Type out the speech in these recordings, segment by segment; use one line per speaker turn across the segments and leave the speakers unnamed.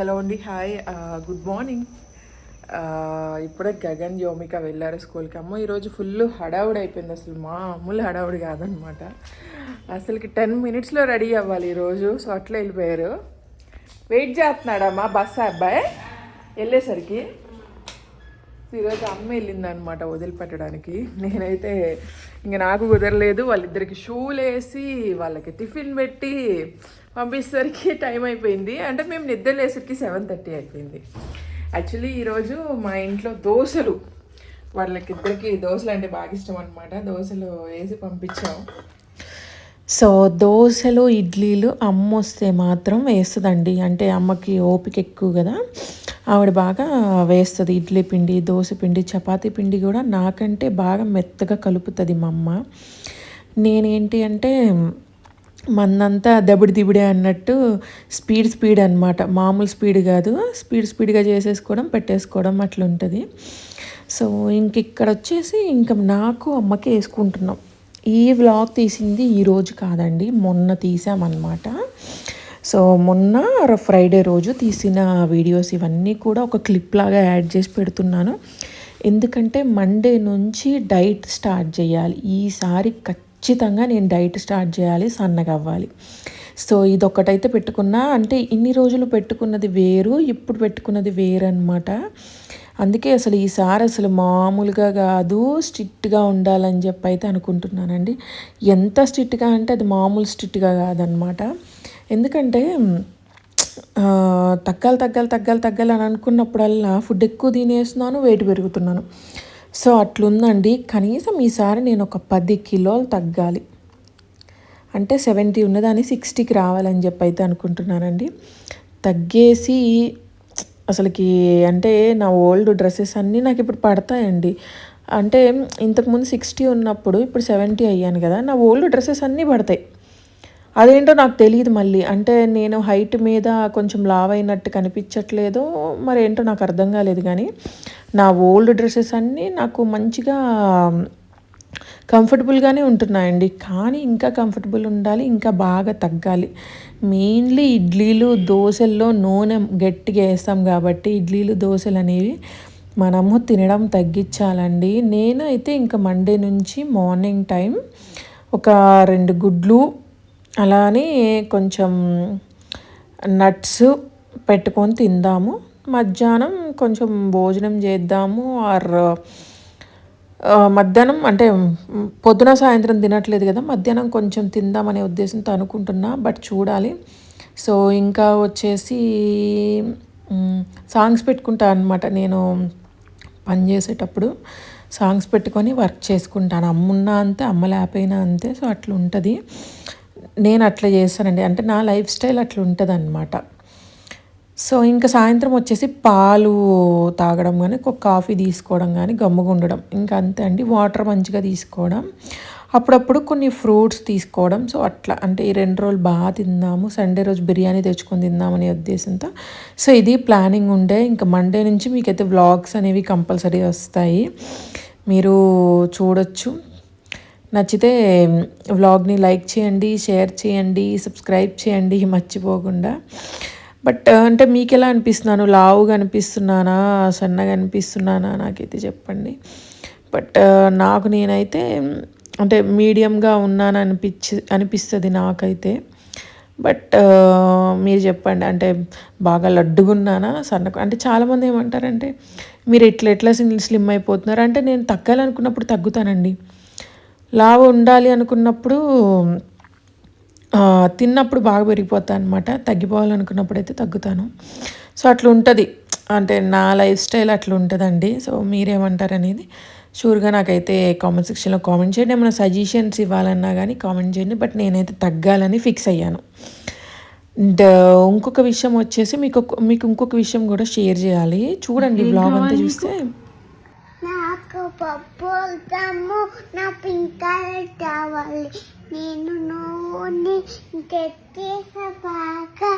Hello అండి hi. Good morning. ఇప్పుడే గగన్ యోమిక వెళ్ళారు స్కూల్కి. అమ్మ ఈరోజు ఫుల్ హడావుడి అయిపోయింది అసలు. మామూలు హడావుడి కాదనమాట. అసలుకి టెన్ మినిట్స్లో రెడీ అవ్వాలి ఈరోజు. సో అట్లా వెళ్ళిపోయారు. వెయిట్ చేస్తున్నాడమ్మా బస్ అబ్బాయి? వెళ్ళేసరికి. ఈరోజు అమ్మ వెళ్ళిందనమాట వదిలిపెట్టడానికి. నేనైతే ఇంక నాకు కుదరలేదు. వాళ్ళిద్దరికి షూలు వేసి వాళ్ళకి టిఫిన్ పెట్టి పంపించేసరికి టైం అయిపోయింది. అంటే మేము నిద్ర లేసరికి సెవెన్ థర్టీ అయిపోయింది. యాక్చువల్లీ ఈరోజు మా ఇంట్లో దోశలు. వాళ్ళకిద్దరికి దోశలు అంటే బాగా ఇష్టం అనమాట దోశలు వేసి పంపించాము
సో దోశలు ఇడ్లీలు అమ్మ వస్తే మాత్రం వేస్తుందండి. అంటే అమ్మకి ఓపిక ఎక్కువ కదా. ఆవిడ బాగా వేస్తుంది. ఇడ్లీ పిండి దోశ పిండి చపాతీ పిండి కూడా నాకంటే బాగా మెత్తగా కలుపుతుంది మా అమ్మ. నేనేంటి అంటే మందంతా దబిడి దిబిడే అన్నట్టు స్పీడ్ స్పీడ్ అనమాట మామూలు స్పీడ్ కాదు. స్పీడ్ స్పీడ్గా చేసేసుకోవడం పెట్టేసుకోవడం అట్లా ఉంటుంది సో ఇంక ఇక్కడ వచ్చేసి ఇంకా నాకు అమ్మకి వేసుకుంటున్నాం. ఈ వ్లాగ్ తీసింది ఈరోజు కాదండి. మొన్న తీసామన్నమాట. సో మొన్న ఫ్రైడే రోజు తీసిన వీడియోస్ ఇవన్నీ కూడా ఒక క్లిప్ లాగా యాడ్ చేసి పెడుతున్నాను. ఎందుకంటే మండే నుంచి డైట్ స్టార్ట్ చేయాలి. ఈసారి ఖచ్చితంగా నేను డైట్ స్టార్ట్ చేయాలి సన్నగా అవ్వాలి. సో ఇదొక్కటైతే పెట్టుకున్నా అంటే ఇన్ని రోజులు పెట్టుకున్నది వేరు ఇప్పుడు పెట్టుకున్నది వేరు అనమాట అందుకే అసలు ఈసారి అసలు మామూలుగా కాదు స్ట్రిక్ట్గా ఉండాలని చెప్పి అయితే అనుకుంటున్నానండి. ఎంత స్ట్రిక్ట్గా అంటే అది మామూలు స్ట్రిక్ట్గా కాదనమాట ఎందుకంటే తగ్గాలి తగ్గాలి తగ్గాలి తగ్గాలి అని అనుకున్నప్పుడల్లా ఫుడ్ ఎక్కువ తినేస్తున్నాను వెయిట్ పెరుగుతున్నాను. సో అట్లుందండి. కనీసం ఈసారి నేను ఒక పది కిలోలు తగ్గాలి. అంటే సెవెంటీ ఉన్నదాన్ని సిక్స్టీకి రావాలని చెప్పి అయితే అనుకుంటున్నానండి. తగ్గేసి అసలుకి అంటే నా ఓల్డ్ డ్రెస్సెస్ అన్నీ నాకు ఇప్పుడు పడతాయండి. అంటే ఇంతకుముందు సిక్స్టీ ఉన్నప్పుడు ఇప్పుడు సెవెంటీ అయ్యాను కదా నా ఓల్డ్ డ్రెస్సెస్ అన్నీ పడతాయి. అదేంటో నాకు తెలియదు మళ్ళీ. అంటే నేను హైట్ మీద కొంచెం లావ్ అయినట్టు కనిపించట్లేదో మరి ఏంటో నాకు అర్థం కాలేదు కానీ నా ఓల్డ్ డ్రెస్సెస్ అన్నీ నాకు మంచిగా కంఫర్టబుల్గానే ఉంటున్నాయండి. కానీ ఇంకా కంఫర్టబుల్ ఉండాలి ఇంకా బాగా తగ్గాలి. మెయిన్లీ ఇడ్లీలు దోశల్లో నూనె గట్టిగా వేస్తాం కాబట్టి ఇడ్లీలు దోశలు అనేవి మనము తినడం తగ్గించాలండి. నేను అయితే ఇంకా మండే నుంచి మార్నింగ్ టైం ఒక రెండు గుడ్లు అలానే కొంచెం నట్స్ పెట్టుకొని తిందాము. మధ్యాహ్నం కొంచెం భోజనం చేద్దాము. ఆర్ మధ్యాహ్నం అంటే పొద్దున సాయంత్రం తినట్లేదు కదా మధ్యాహ్నం కొంచెం తిందామనే ఉద్దేశంతో అనుకుంటున్నా బట్ చూడాలి. సో ఇంకా వచ్చేసి సాంగ్స్ పెట్టుకుంటా అనమాట నేను పని చేసేటప్పుడు. సాంగ్స్ పెట్టుకొని వర్క్ చేసుకుంటాను. అమ్మున్నా అంతే అమ్మ లేకపోయినా అంతే సో అట్లా ఉంటుంది నేను అట్లా చేస్తానండి అంటే నా లైఫ్ స్టైల్ అట్లా ఉంటుంది అనమాట సో ఇంకా సాయంత్రం వచ్చేసి పాలు తాగడం కానీ ఒక కాఫీ తీసుకోవడం కానీ గమ్ముగా ఉండడం. ఇంకా అంతే అండి. వాటర్ మంచిగా తీసుకోవడం. అప్పుడప్పుడు కొన్ని ఫ్రూట్స్ తీసుకోవడం. సో అట్లా అంటే ఈ రెండు రోజులు బాగా తిందాము సండే రోజు బిర్యానీ తెచ్చుకొని తిందామనే ఉద్దేశంతో. సో ఇది ప్లానింగ్ ఉండే. ఇంకా మండే నుంచి మీకైతే వ్లాగ్స్ అనేవి కంపల్సరీ వస్తాయి. మీరు చూడొచ్చు. నచ్చితే వ్లాగ్ని లైక్ చేయండి షేర్ చేయండి సబ్స్క్రైబ్ చేయండి మర్చిపోకుండా. బట్ అంటే మీకు ఎలా అనిపిస్తున్నాను? లావుగా అనిపిస్తున్నానా? సన్నగా అనిపిస్తున్నానా? నాకైతే చెప్పండి. బట్ నాకు నేనైతే అంటే మీడియంగా ఉన్నాను అనిపించి అనిపిస్తుంది నాకైతే. బట్ మీరు చెప్పండి. అంటే బాగా లడ్డుగా ఉన్నానా సన్నగా అంటే చాలామంది ఏమంటారంటే మీరు ఎట్లా ఎట్లా స్లిమ్ అయిపోతున్నారు? అంటే నేను తగ్గాలనుకున్నప్పుడు తగ్గుతానండి. లావు ఉండాలి అనుకున్నప్పుడు తిన్నప్పుడు బాగా పెరిగిపోతాను అనమాట తగ్గిపోవాలనుకున్నప్పుడు అయితే తగ్గుతాను. సో అట్లా ఉంటుంది. అంటే నా లైఫ్ స్టైల్ అట్లా ఉంటుందండి. సో మీరేమంటారు అనేది షూర్గా నాకైతే కామెంట్ సెక్షన్లో కామెంట్ చేయండి. ఏమైనా సజెషన్స్ ఇవ్వాలన్నా కానీ కామెంట్ చేయండి. బట్ నేనైతే తగ్గాలని ఫిక్స్ అయ్యాను. అండ్ ఇంకొక విషయం వచ్చేసి మీకు మీకు ఇంకొక విషయం కూడా షేర్ చేయాలి. చూడండి బ్లాగ్ అంతా చూస్తే
పప్పు నా పింక్ కలర్ కావాలి. నేను నూనె గట్టేసబాగా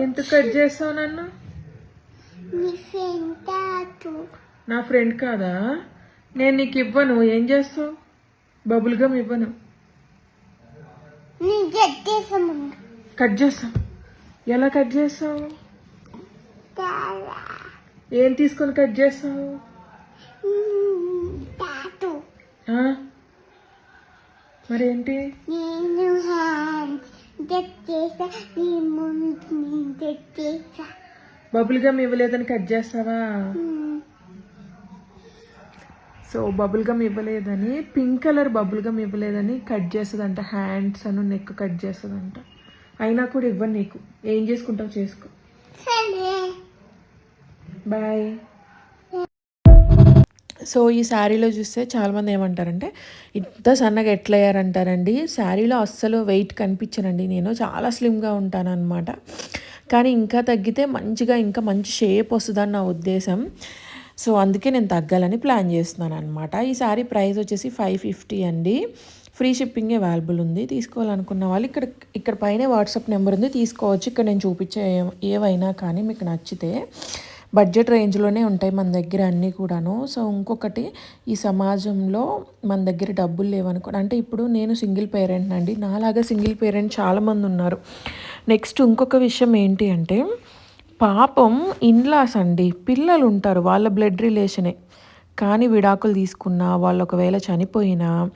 ఎంత కట్ చేస్తావు నన్ను?
నీ
ఫ్రెండ్ కాదా? నేను నీకు ఇవ్వను. ఏం చేస్తావు? బబుల్ గమ్ ఇవ్వను.
గట్టేసము
కట్ చేస్తాం ఎలా కట్ చేస్తావు? ఏం తీసుకొని కట్ చేస్తావు? మరేంటి?
నేను
బబుల్ గమ్ ఇవ్వలేదని కట్ చేస్తావా? సో బబుల్ గమ్ ఇవ్వలేదని పింక్ కలర్ బబుల్ గమ్ ఇవ్వలేదని కట్ చేస్తుందంట హ్యాండ్స్ అను నెక్ కట్ చేస్తుందంట. అయినా కూడా ఇవ్వను నీకు. ఏం చేసుకుంటావు చేసుకో. బాయ్.
సో ఈ శారీలో చూస్తే చాలామంది ఏమంటారంటే ఇంత సన్నగా ఎట్లయ్యారంటారండి? శారీలో అస్సలు వెయిట్ కనిపించనండి నేను. చాలా స్లిమ్గా ఉంటాను అనమాట కానీ ఇంకా తగ్గితే మంచిగా ఇంకా మంచి షేప్ వస్తుందని నా ఉద్దేశం. సో అందుకే నేను తగ్గాలని ప్లాన్ చేస్తున్నాను అనమాట ఈ శారీ ప్రైస్ వచ్చేసి ఫైవ్ ఫిఫ్టీ అండి. ఫ్రీ షిప్పింగ్ అవైలబుల్ ఉంది. తీసుకోవాలనుకున్న వాళ్ళు ఇక్కడ ఇక్కడ పైన వాట్సాప్ నెంబర్ ఉంది. తీసుకోవచ్చు. ఇక్కడ నేను చూపించే ఏవైనా కానీ మీకు నచ్చితే. బడ్జెట్ రేంజ్లోనే ఉంటాయి మన దగ్గర అన్నీ కూడాను. సో ఇంకొకటి ఈ సమాజంలో మన దగ్గర డబ్బులు లేవనుకో అంటే ఇప్పుడు నేను సింగిల్ పేరెంట్ అండి. నాలాగా సింగిల్ పేరెంట్ చాలామంది ఉన్నారు. నెక్స్ట్ ఇంకొక విషయం ఏంటి అంటే పాపం ఇన్లాస్ అండి. పిల్లలు ఉంటారు వాళ్ళ బ్లడ్ రిలేషనే. కానీ విడాకులు తీసుకున్నా వాళ్ళు ఒకవేళ చనిపోయినా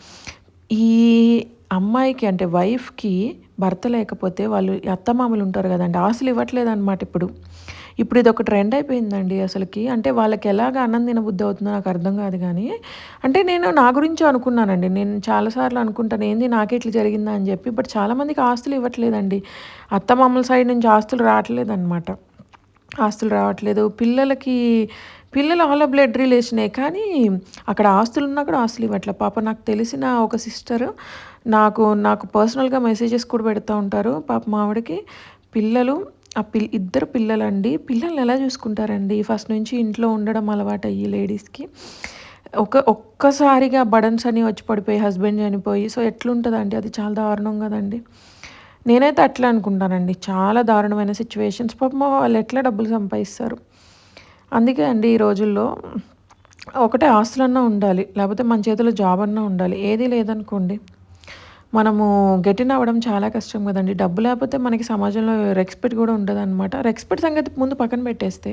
ఈ అమ్మాయికి అంటే వైఫ్కి భర్త లేకపోతే వాళ్ళు అత్తమామలు ఉంటారు కదండి. ఆశలు ఇవ్వట్లేదు అనమాట ఇప్పుడు. ఇప్పుడు ఇది ఒక ట్రెండ్ అయిపోయిందండి అసలుకి. అంటే వాళ్ళకి ఎలాగ అన్నం తినబుద్ధి అవుతుందో నాకు అర్థం కాదు కానీ అంటే నేను నా గురించి అనుకున్నానండి. నేను చాలాసార్లు అనుకుంటాను ఏంది నాకే ఇట్లా జరిగిందా? అని చెప్పి. బట్ చాలామందికి ఆస్తులు ఇవ్వట్లేదండి. అత్తమామల సైడ్ నుంచి ఆస్తులు రావట్లేదు అనమాట ఆస్తులు రావట్లేదు. పిల్లలకి పిల్లలు వాళ్ళ బ్లడ్ రిలేషనే కానీ అక్కడ ఆస్తులు ఉన్నా కూడా ఆస్తులు ఇవ్వట్లే. పాప నాకు తెలిసిన ఒక సిస్టర్ నాకు నాకు పర్సనల్గా మెసేజెస్ కూడా పెడతా ఉంటారు. పాప మావిడికి పిల్లలు ఆ పిల్ ఇద్దరు పిల్లలండి. పిల్లల్ని ఎలా చూసుకుంటారండి? ఫస్ట్ నుంచి ఇంట్లో ఉండడం అలవాటు అయ్యి లేడీస్కి. ఒక ఒక్కసారిగా బడన్స్ అని వచ్చి పడిపోయి హస్బెండ్ చనిపోయి సో ఎట్లుంటుందండి? అది చాలా దారుణం కదండి. నేనైతే అట్లా అనుకుంటానండి. చాలా దారుణమైన సిచ్యువేషన్స్. పాపం వాళ్ళు ఎట్లా డబ్బులు సంపాదిస్తారు? అందుకే అండి ఈ రోజుల్లో ఒకటే ఆస్తులన్నా ఉండాలి. లేకపోతే మన చేతిలో జాబ్ అన్నా ఉండాలి. ఏది లేదనుకోండి. మనము గెటిన్ అవ్వడం చాలా కష్టం కదండి. డబ్బు లేకపోతే మనకి సమాజంలో రెస్పెక్ట్ కూడా ఉండదు అనమాట రెస్పెక్ట్ సంగతి ముందు పక్కన పెట్టేస్తే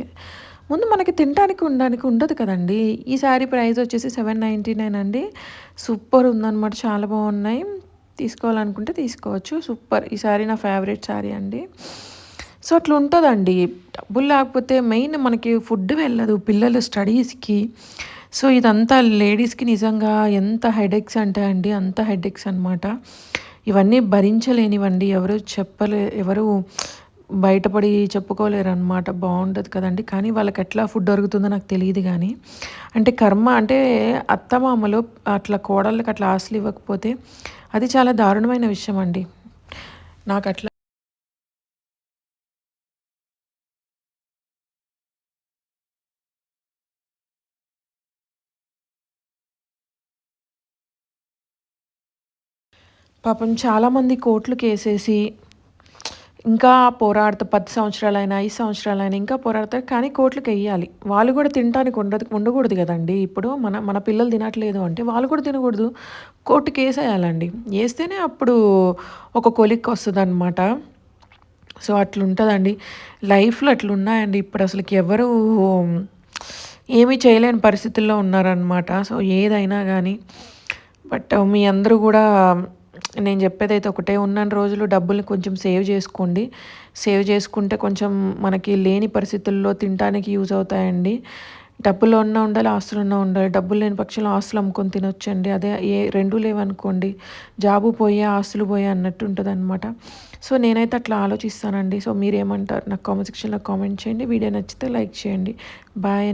ముందు మనకి తినడానికి ఉండడానికి ఉండదు కదండి. ఈ శారీ ప్రైస్ వచ్చేసి సెవెన్ నైంటీ నైన్ అండి. సూపర్ ఉందన్నమాట. చాలా బాగున్నాయి. తీసుకోవాలనుకుంటే తీసుకోవచ్చు. సూపర్. ఈ సారీ నా ఫేవరెట్ శారీ అండి. సో అట్లా ఉంటుందండి. డబ్బులు లేకపోతే మెయిన్ మనకి ఫుడ్ వెళ్ళదు. పిల్లలు స్టడీస్కి సో ఇదంతా లేడీస్కి నిజంగా ఎంత హెడేక్స్ అంటే అండి అంత హెడేక్స్ అనమాట ఇవన్నీ భరించలేనివండి. ఎవరు చెప్పలే ఎవరు బయటపడి చెప్పుకోలేరు అనమాట బాగుంటుంది కదండి. కానీ వాళ్ళకి ఎట్లా ఫుడ్ దొరుకుతుందో నాకు తెలియదు కానీ అంటే కర్మ అంటే అత్తమామలు అట్లా కోడళ్ళకి అట్లా ఆశలు ఇవ్వకపోతే అది చాలా దారుణమైన విషయం అండి నాకు అట్లా పాపం చాలామంది కోట్లు కేసేసి ఇంకా పోరాడుతూ పది సంవత్సరాలైనా ఐదు సంవత్సరాలైనా ఇంకా పోరాడతారు. కానీ కోర్టులకు వెయ్యాలి వాళ్ళు కూడా తినడానికి ఉండదు ఉండకూడదు కదండి. ఇప్పుడు మన మన పిల్లలు తినట్లేదు అంటే వాళ్ళు కూడా తినకూడదు. కోర్టు కేసు వేస్తేనే అప్పుడు ఒక కొలిక్ వస్తుంది అనమాట సో అట్లుంటుందండి. లైఫ్లో అట్లున్నాయండి. ఇప్పుడు అసలుకి ఎవరు ఏమీ చేయలేని పరిస్థితుల్లో ఉన్నారనమాట సో ఏదైనా కానీ బట్ మీ అందరూ కూడా నేను చెప్పేది అయితే ఒకటే ఉన్న రోజులు డబ్బుల్ని కొంచెం సేవ్ చేసుకోండి. సేవ్ చేసుకుంటే కొంచెం మనకి లేని పరిస్థితుల్లో తినడానికి యూజ్ అవుతాయండి. డబ్బులు ఉన్నా ఉండాలి ఆస్తులు ఉన్నా ఉండాలి. డబ్బులు లేని పక్షంలో ఆస్తులు అమ్ముకొని తినొచ్చండి. అదే ఏ రెండు లేవనుకోండి జాబు పోయే ఆస్తులు పోయే అన్నట్టు ఉంటుంది అనమాట సో నేనైతే అట్లా ఆలోచిస్తానండి. సో మీరేమంటారు? నాకు కామెంట్ సెక్షన్లో కామెంట్ చేయండి. వీడియో నచ్చితే లైక్ చేయండి. బాయ్